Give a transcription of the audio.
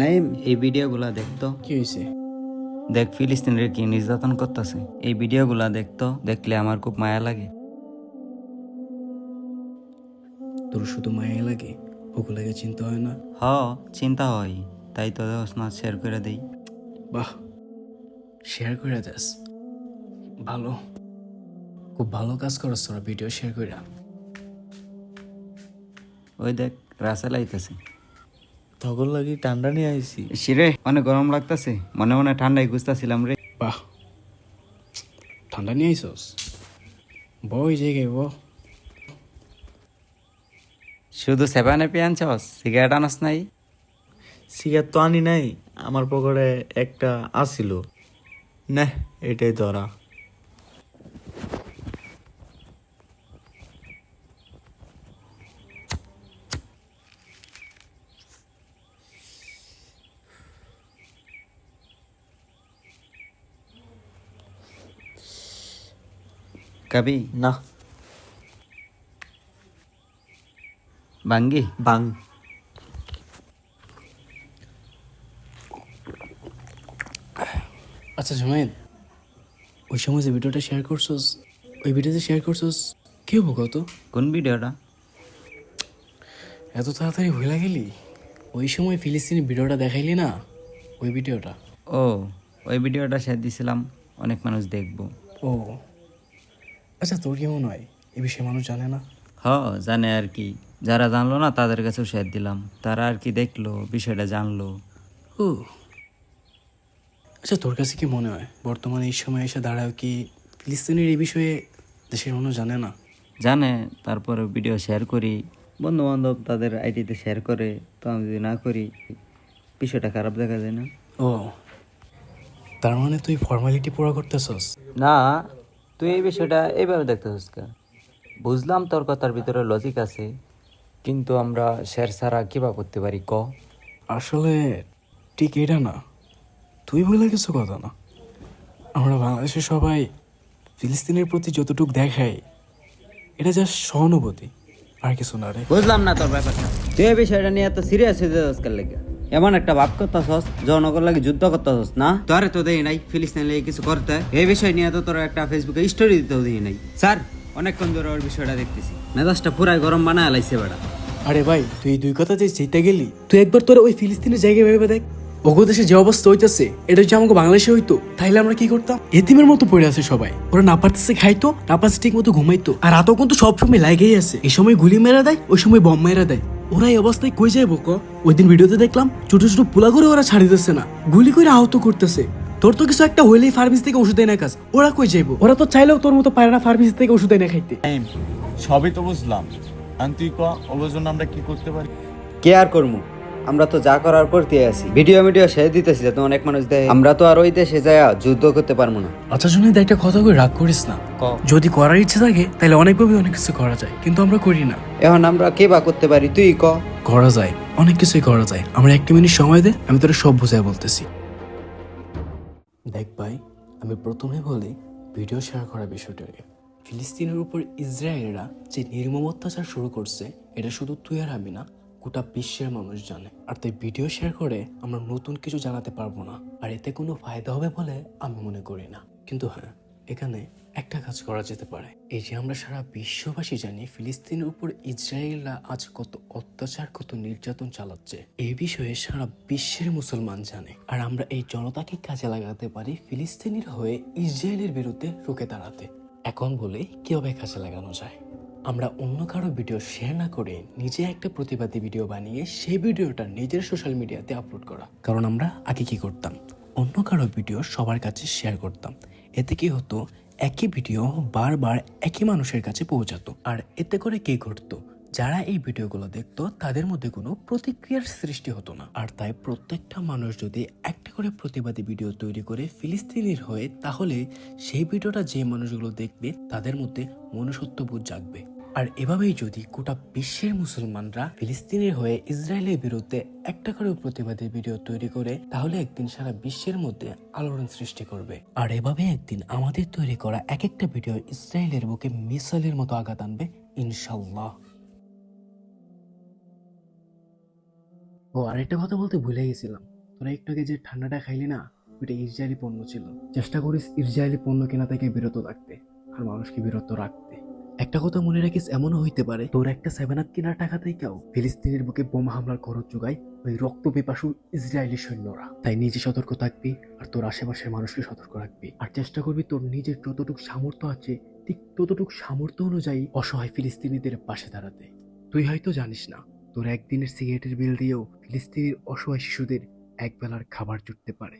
নাইম এই ভিডিওগুলা দেখতো। কি হয়েছে দেখ ফিলিস্তিনের কি নির্যাতন করতেছে? এই ভিডিওগুলা দেখতো দেখলে আমার খুব মায়া লাগে। তোর শুধু মায়া লাগে? ওগুলাকে চিন্তা হয় না? হ চিন্তা হয়। তাই তো না শেয়ার করে দেই। বাহ। শেয়ার করে দেস। ভালো। খুব ভালো কাজ করছ তোরা ভিডিও শেয়ার করে ওই দেখ রাসেল আইতেছে। তখন লাগি ঠান্ডা নিয়ে আইছি। শিরে অনেক গরম লাগতেছে। মনে মনে ঠান্ডায় খুঁজতেছিলাম রে। বাহ। ঠান্ডা নিয়ে আইসস ব ওই জায়গায় ব শুধু সেভেন এপি আনছস? সিগারেট আনস নাই? সিগার তো আনি নাই আমার পকেটে একটা আসিল না এটাই ধরা। কাবি? না। বাঙ্গি? বাং। আচ্ছা জুমাইদ ওই সময় যে ভিডিওটা শেয়ার করছস ওই ভিডিওতে শেয়ার করছস কি হব কত কোন ভিডিওটা? এত তাড়াতাড়ি ভুলে গেলি? ওই সময় ফিলিস্তিনি ভিডিওটা দেখাইলি না? ওই ভিডিওটা? ও ওই ভিডিওটা শেয়ার দিছিলাম অনেক মানুষ দেখব। ও আচ্ছা তোর কেমন হয়? এ বিষয়ে মানুষ জানে না? হ জানে আর কি। যারা জানলো না তাদের কাছেও শেয়ার দিলাম। তারা আর কি দেখল বিষয়টা জানলো। ও আচ্ছা তোর কাছে কি মনে হয়? বর্তমানে এই সময় এসে দাঁড়াও কি ফিলিস্তিনের এই বিষয়ে দেশের মানুষ জানে না? জানে তারপরে ভিডিও শেয়ার করি। বন্ধু বান্ধব তাদের আইডিতে শেয়ার করে তো আমি যদি না করি বিষয়টা খারাপ দেখা যায় না। ও। তার মানে তুই ফর্মালিটি পুরো করতেছস? না তুই এই বিষয়টা এইভাবে দেখতেছিস কা বুঝলাম তোর কথার ভিতরে লজিক আছে কিন্তু আমরা শেয়ার ছাড়া কিবা করতে পারি ক? আসলে ঠিক এটা না। তুই বলে কিছু কথা না। আমরা বাংলাদেশের সবাই ফিলিস্তিনের প্রতি যতটুকু দেখাই এটা জাস্ট সহানুভূতি আর কিছু না রে। বুঝলাম না তোর ব্যাপারটা। তুই এই বিষয়টা নিয়ে এত সিরিয়াস হয়ে যাস লেগে? এমন একটা ভাব করতেছস জনগণ লাগে যুদ্ধ করতেছস না? তোরে তো দেই নাই ফিলিস্তিন লাগে কিছু করতে। এই বিষয় নিয়ে তো তোর একটা ফেসবুকে স্টোরি দিতেও দিই নাই। স্যার অনেকক্ষণ ধরে ওর বিষয়টা দেখতেছি। মেজাজটা পুরাই গরম বানায় লাইছে বেড়া। আরে ভাই তুই দুই কথা যে যেতে গেলি তুই একবার তোর ওই ফিলিস্তিনের জায়গায় ভেবে দেখ। ওগো দেশে যে অবস্থা হইতেছে এটা যদি আমাকে বাংলাদেশে হইতো তাইলে আমরা কি করতাম? এতিমের মতো পড়ে আছে সবাই। ওরা না পারতেছে খাইতো না পারছে ঠিক মতো ঘুমাইতো। আর রাতও কিন্তু সবসময় লাগেই আছে। এই সময় গুলি মেরা দেয় ওই সময় বম মেরা দেয়। ওরা এই অবস্থায় কই যাইব ক? ওই দিন ভিডিওতে দেখলাম ছোট ছোট পোলা করে ওরা ছাড়ি দিচ্ছে না। গুলি করে আহত করতেছে। তোর তো কিছু একটা হইলেই ফার্মেসি থেকে ওষুধ এনে কাজ ওরা কই যাইব? ওরা তো চাইলেও তোর মতো পারে না ফার্মেসি থেকে ওষুধ এনে খাইতে। সবই তো বুঝলাম। আর তুই ক ওগুলোর জন্য আমরা কি করতে পারি? কে আর করমু? আমরা তো যা করার করতে আছি। ভিডিও ভিডিও শেষ দিতেছি যাতে অনেক মানুষ দেখে। আমরা তো আর ওই দেশে যায় যুদ্ধ করতে পারব না। আচ্ছা শুনে একটা কথা কই রাগ করিস না। যদি করার ইচ্ছে থাকে তাহলে অনেকভাবে অনেক কিছু করা যায় কিন্তু আমরা করি না। এখন আমরা কে বা করতে পারি? তুই ক? করা যায় অনেক কিছুই করা যায়। আমরা একটা মিনিট সময় দে আমি তোরা সব বুঝাই বলতেছি। দেখ ভাই আমি প্রথমে বলি ভিডিও শেয়ার করার বিষয়টাকে ফিলিস্তিনের উপর ইসরায়েলরা যে নির্মম অত্যাচার শুরু করছে এটা শুধু তুই আর আমি না গোটা বিশ্বের মানুষ জানে। আর তাই ভিডিও শেয়ার করে আমরা নতুন কিছু জানাতে পারব না। আর এতে কোনো ফায়দা হবে বলে আমি মনে করি না। কিন্তু হ্যাঁ এখানে একটা কাজ করা যেতে পারে। এই যে আমরা সারা বিশ্ববাসী জানি ফিলিস্তিনের উপর ইসরায়েলরা আজ কত অত্যাচার, কত নির্যাতন চালাচ্ছে। এই বিষয়ে সারা বিশ্বের মুসলমান জানে। আর আমরা এই জনতাকে কাজে লাগাতে পারি ফিলিস্তিনির হয়ে ইসরায়েলের বিরুদ্ধে রুখে দাঁড়াতে। এখন বলে কীভাবে কাজে লাগানো যায়? আমরা অন্য কারও ভিডিও শেয়ার না করে নিজে একটা প্রতিবাদী ভিডিও বানিয়ে সেই ভিডিওটা নিজের সোশ্যাল মিডিয়াতে আপলোড করা। কারণ আমরা আগে কি করতাম? অন্য কারও ভিডিও সবার কাছে শেয়ার করতাম। এতে কি হতো? একই ভিডিও বারবার একই মানুষের কাছে পৌঁছাতো। আর এতে করে কি ঘটতো? যারা এই ভিডিওগুলো দেখতো, তাদের মধ্যে কোনো প্রতিক্রিয়ার সৃষ্টি হতো না। আর তাই প্রত্যেকটা মানুষ যদি একটা করে প্রতিবাদী ভিডিও তৈরি করে ফিলিস্তিনির হয়ে, তাহলে সেই ভিডিওটা যে মানুষগুলো দেখবে, তাদের মধ্যে মনুষ্যত্ববোধ জাগবে। আর এভাবেই যদি গোটা বিশ্বের মুসলমানরা ফিলিস্তিনের হয়ে ইসরায়েলের বিরুদ্ধে একটা করে প্রতিবাদী ভিডিও তৈরি করে, তাহলে একদিন সারা বিশ্বের মধ্যে আলোড়ন সৃষ্টি করবে। আর এভাবে একদিন আমাদের তৈরি করা এক একটা ভিডিও ইসরায়েলের বুকে মিসাইলের মতো আঘাত আনবে ইনশাল্লাহ ও, আরেকটা কথা বলতে ভুলে গেছিলাম। তোরা একটু আগে যে ঠান্ডাটা খাইলি না, ওইটা ইসরায়েলি পণ্য ছিল। চেষ্টা করিস ইসরায়েলি পণ্য কেনা থেকে বিরত থাকতে, আর মানুষকে বিরত রাখতে। একটা কথা মনে রাখিস, এমনও হইতে পারে। তোর একটা সেভেন আপ কেনার টাকা থেকেও ফিলিস্তিনের বুকে বোমা হামলার খরচ যোগায় ওই রক্ত পিপাসু ইসরায়েলি সৈন্যরা। তাই নিজে সতর্ক থাকবি আর তোর আশেপাশের মানুষকে সতর্ক রাখবি। আর চেষ্টা করবি তোর নিজের যতটুকু সামর্থ্য আছে, ঠিক ততটুকু সামর্থ্য অনুযায়ী অসহায় ফিলিস্তিনিদের পাশে দাঁড়াতে। তুই হয়তো জানিস না, তোর একদিনের সিগারেটের বিল দিয়েও ফিলিস্তিনির অসহায় শিশুদের একবেলার খাবার জুটতে পারে।